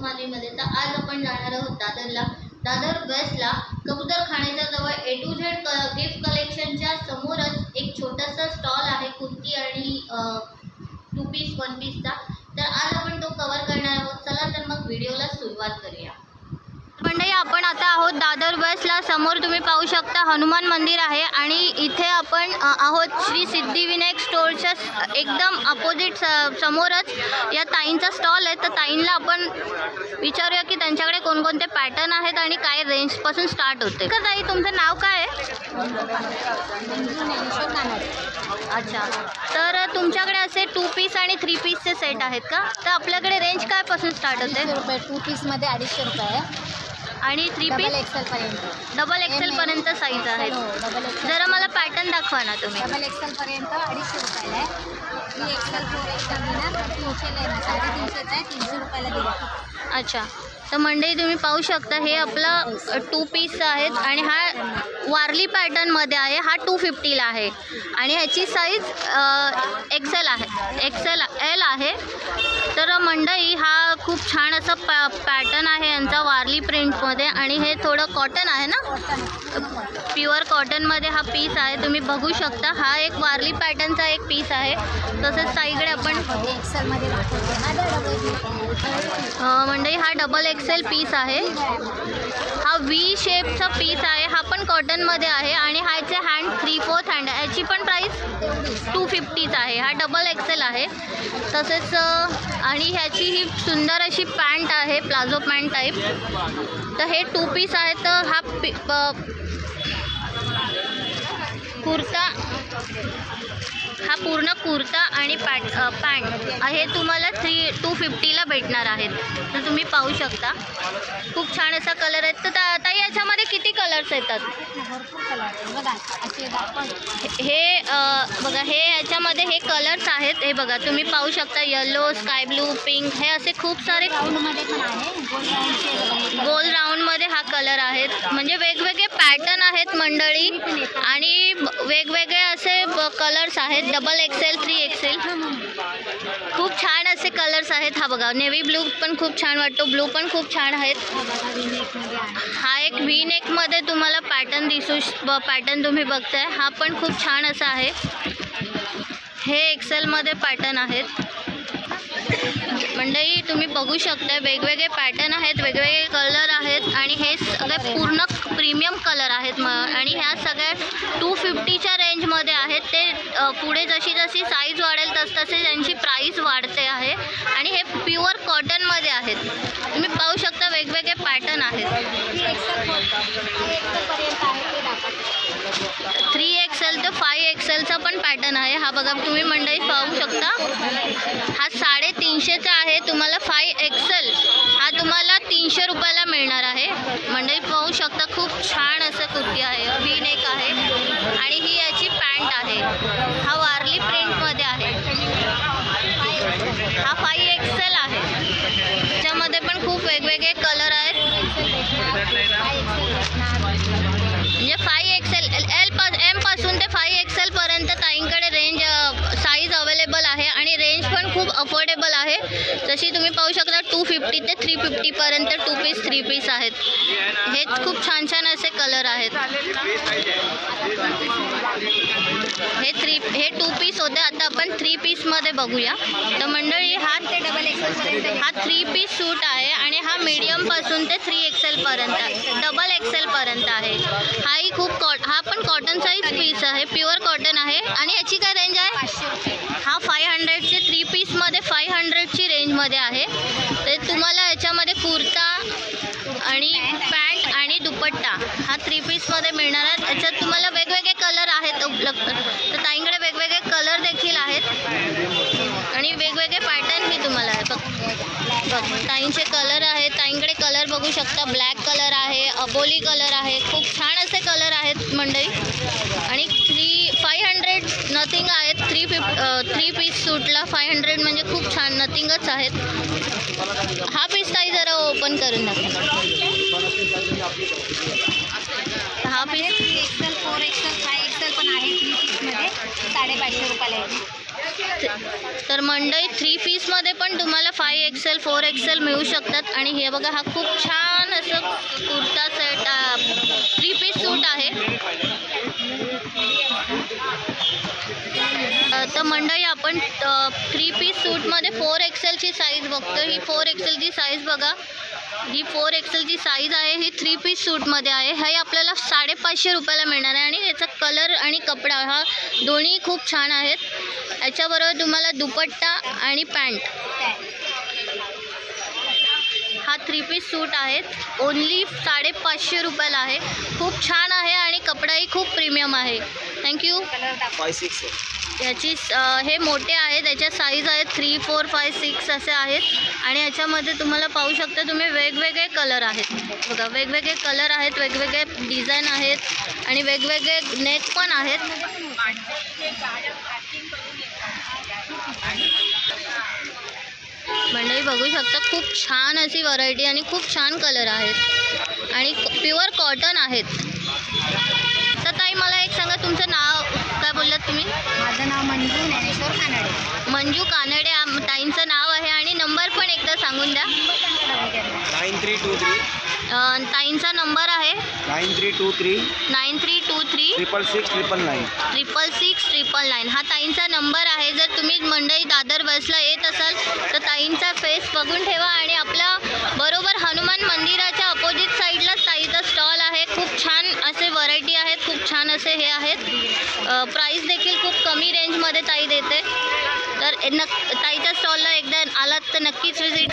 मालीमध्ये तर आज आपण जाणार आहोत दादरला. दादर वेस्टला कबूतर खाण्याच्या जवळ ए टू झेड गिफ्ट कलेक्शनच्या समोरच एक छोटासा स्टॉल आहे कुर्ती आणि टू पीस वन पीसचा तर आज आपण तो कव्हर करणार आहोत. चला तर मग व्हिडिओला सुरुवात करूया. मंडळी आपण आता आहोत दादर वेस्टला समोर तुम्ही पाहू शकता हनुमान मंदिर आहे आणि इथे आपण आहोत श्री सिद्धिविनायक स्टोरच्या एकदम अपोजिट स- समोरच या ताईंचा स्टॉल आहे. तर ताईंना आपण विचारूया की त्यांच्याकडे कोणकोणते पॅटर्न आहेत आणि काय रेंजपासून स्टार्ट होते. का ताई तुमचं नाव काय आहे? अच्छा. तर तुमच्याकडे असे टू पीस आणि थ्री पीसचे सेट आहेत का? तर आपल्याकडे रेंज काय पासून स्टार्ट होते? रुपये टू पीसमध्ये अडीचशे रुपये आहे. आणि थ्री डबल पीस एक्सेल पर्यंत. डबल एक्सेल पर्यंत साईज आहेत हो, डबल एक्सेल जरा मला पॅटर्न दाखवा ना तुम्ही. डबल एक्सेल पर्यंत अडीचशे रुपयाला आहे. थ्री एक्सेल फोर एक्सेल तीनशेला आहे साडेतीनशेचा आहे तीनशे रुपयाला दिला. अच्छा. तर मंडळी तुम्ही पाहू शकता हे आपलं टू पीस आहेत आणि हा वारली पॅटर्नमध्ये आहे. हा टू फिफ्टीला आहे. आणि ह्याची साईज एक्सेल आहे. एक्सेल एल आहे. तर मंडई हा खूप छान असा पॅ पॅटर्न आहे यांचा वारली प्रिंटमध्ये आणि हे थोडं कॉटन आहे ना? प्युअर कॉटनमध्ये हा पीस आहे. तुम्ही बघू शकता हा एक वारली पॅटर्नचा एक पीस आहे. तसेच साईकडे आपण एक्सेलमध्ये दाखवतो हा डबल हा डबल एक्सेल पीस आहे. हा व्ही शेपचा पीस आहे. हा पण कॉटनमध्ये आहे आणि ह्याचे हँड थ्री फोर्थ हँड याची पण प्राईस टू फिफ्टीच आहे. हा डबल एक्सेल आहे. तसेच आणि ह्याची ही सुंदर अशी पॅन्ट आहे. प्लाझो पॅन्ट टाईप तर हे टू पीस आहे तर हा पी प- कुर्ता हा पूर्ण कुर्ता आणि पॅट पॅन्ट हे तुम्हाला थ्री टू फिफ्टीला भेटणार आहेत. तर तुम्ही पाहू शकता. खूप छान असा कलर आहे. तर ता- ताई याच्यामध्ये किती कलर्स येतात? हे बघा हे याच्यामध्ये हे कलर्स आहेत. हे बघा तुम्ही पाहू शकता. येलो स्काय ब्लू पिंक हे असे खूप सारे गोल राऊंडमध्ये हा कलर आहेत. म्हणजे वेगवेगळे पॅटर्न आहेत मंडळी. आणि वेगवेगळे असे कलर्स आहेत. Double XL three XL. खूप छान असे कलर्स आहेत हा बघा. नेव्ही ब्लू पण खूप छान वाटतो. ब्लू पण खूप छान आहेत. हा एक व्ही नेकमध्ये तुम्हाला पॅटर्न दिसू पॅटर्न तुम्ही बघताय. हा पण खूप छान असा आहे. हे एक्सेलमध्ये पॅटर्न आहेत. मंडई तुम्ही बघू शकता वेगवेगळे पॅटर्न आहेत वेगवेगळे कलर आहेत आणि हे सगळे पूर्ण प्रीमियम कलर आहेत. म आणि ह्या सगळ्या टू फिफ्टीच्या रेंजमध्ये आहेत ते अ, पुढे जशी जशी साईज वाढेल तस तसे त्यांची प्राईस वाढते आहे. आणि हे प्युअर कॉटनमध्ये आहेत. तुम्ही पाहू शकता वेगवेगळे पॅटर्न आहेत. थ्री एक्सेल तर ते फाय एक्सेलचा पण पॅटर्न आहे. हा बघा तुम्ही मंडळी पाहू शकता. हा साडेतीनशेचा आहे. तुम्हाला फाय एक्सेल हा तुम्हाला तीनशे रुपयाला मिळणार आहे. मंडळी पाहू शकता खूप छान असं कुर्ती आहे. पॅन्ट जशी तुम्ही पाहू शकता टू फिफ्टी ते थ्री फिफ्टीपर्यंत टू पीस थ्री पीस आहेत. हे खूप छान छान असे कलर आहेत. हे थ्री हे टू पीस होते. आता आपण थ्री पीसमध्ये बघूया. तर मंडळी हा ते डबल एक्सेल हा थ्री पीस सूट आहे आणि हा मीडियमपासून ते थ्री एक्सेल पर्यंत डबल एक्सेल पर्यंत आहे. हाही खूप कॉट हा पण कॉटन साईज पीस आहे. प्युअर कॉटन आहे. आणि याची काय रेंज आहे? हा फाय हंड्रेडचे थ्री पीस रेंजमध्ये आहे. तर तुम्हाला याच्यामध्ये कुर्ता आणि पॅन्ट आणि दुपट्टा हा थ्री पीसमध्ये मिळणार आहे याच्यात तुम्हाला वेगवेगळे कलर आहेत उपलब्ध. तर ताईंकडे वेगवेगळे कलर देखील आहेत. आणि वेगवेगळे पॅटर्न मी तुम्हाला आहे. बघ बघ ताईंचे कलर आहेत ताईंकडे कलर बघू शकता. ब्लॅक कलर आहे अबोली कलर आहे. खूप छान असे कलर आहेत मंडळी. आणि थ्री फाय हंड्रेड नथिंग आहेत. थ्री फिफ्ट थ्री पीस सूटला फाय हंड्रेड म्हणजे खूप छान नथिंगच आहेत. हा पीस ताई जरा ओपन करून दाखवा. हा piece XL four XL five XL पण आहे थ्री पीसमध्ये साडेपाचशे रुपयाला आहे तर मंडई थ्री पीसमध्ये पण तुम्हाला फाय एक्सेल फोर एक्सेल मिळू शकतात. आणि हे बघा हा खूप छान असं kurta set three piece suit आहे. तर मंडळी आपण थ्री पीस सूटमध्ये फोर एक्सेलची साईज बघतो ही फोर एक्सेलची साईज बघा. ही फोर एक्सेलची साईज आहे. ही थ्री पीस सूटमध्ये आहे. हे आपल्याला साडेपाचशे रुपयाला मिळणार आहे. आणि ह्याचा कलर आणि कपडा हा दोन्ही खूप छान आहेत. याच्याबरोबर तुम्हाला दुपट्टा आणि पॅन्ट थ्री पीस सूट आहेत. ओन्ली साडेपाचशे रुपयाला आहे. खूप छान आहे आणि कपडाही खूप प्रीमियम आहे. थँक्यू याची हे मोठे आहेत. त्याच्या साईज आहेत थ्री फोर फाय सिक्स असे आहेत. आणि याच्यामध्ये तुम्हाला पाहू शकता तुम्ही वेगवेगळे कलर आहेत. बघा वेगवेगळे कलर आहेत वेगवेगळे डिझाईन आहेत आणि वेगवेगळे नेक पण आहेत. मंडळी बघू शकता खूप छान अशी व्हरायटी आणि खूप छान कलर आहेत. आणि प्युअर कॉटन आहेत. तर ताई मला एक सांगा तुमचं नाव काय बोललात तुम्ही? माझं नाव मंजू ज्ञानेश्वर कानडे. मंजू कानडे ताईंचं नाव आहे आणि नंबर पण एकदा सांगून द्या. Three two three. अं, ताईंचा नंबर आहे. Nine three two three. Nine three two three. Triple six triple nine. Triple six triple nine. हा ताईंचा नंबर आहे. जर तुम्ही मंडई दादर बसला येत असाल तर ताईंचा फेस बघून ठेवा आणि आपल्या बरोबर हनुमान मंदिराच्या अपोजिट साईडला ताईचा स्टॉल आहे. खूप छान असे व्हरायटी आहेत. खूप छान असे हे आहेत. प्राईस देखील खूप कमी रेंजमध्ये ताई देते. तर नक ताईच्या स्टॉलला एकदा आलात तर नक्कीच विजिट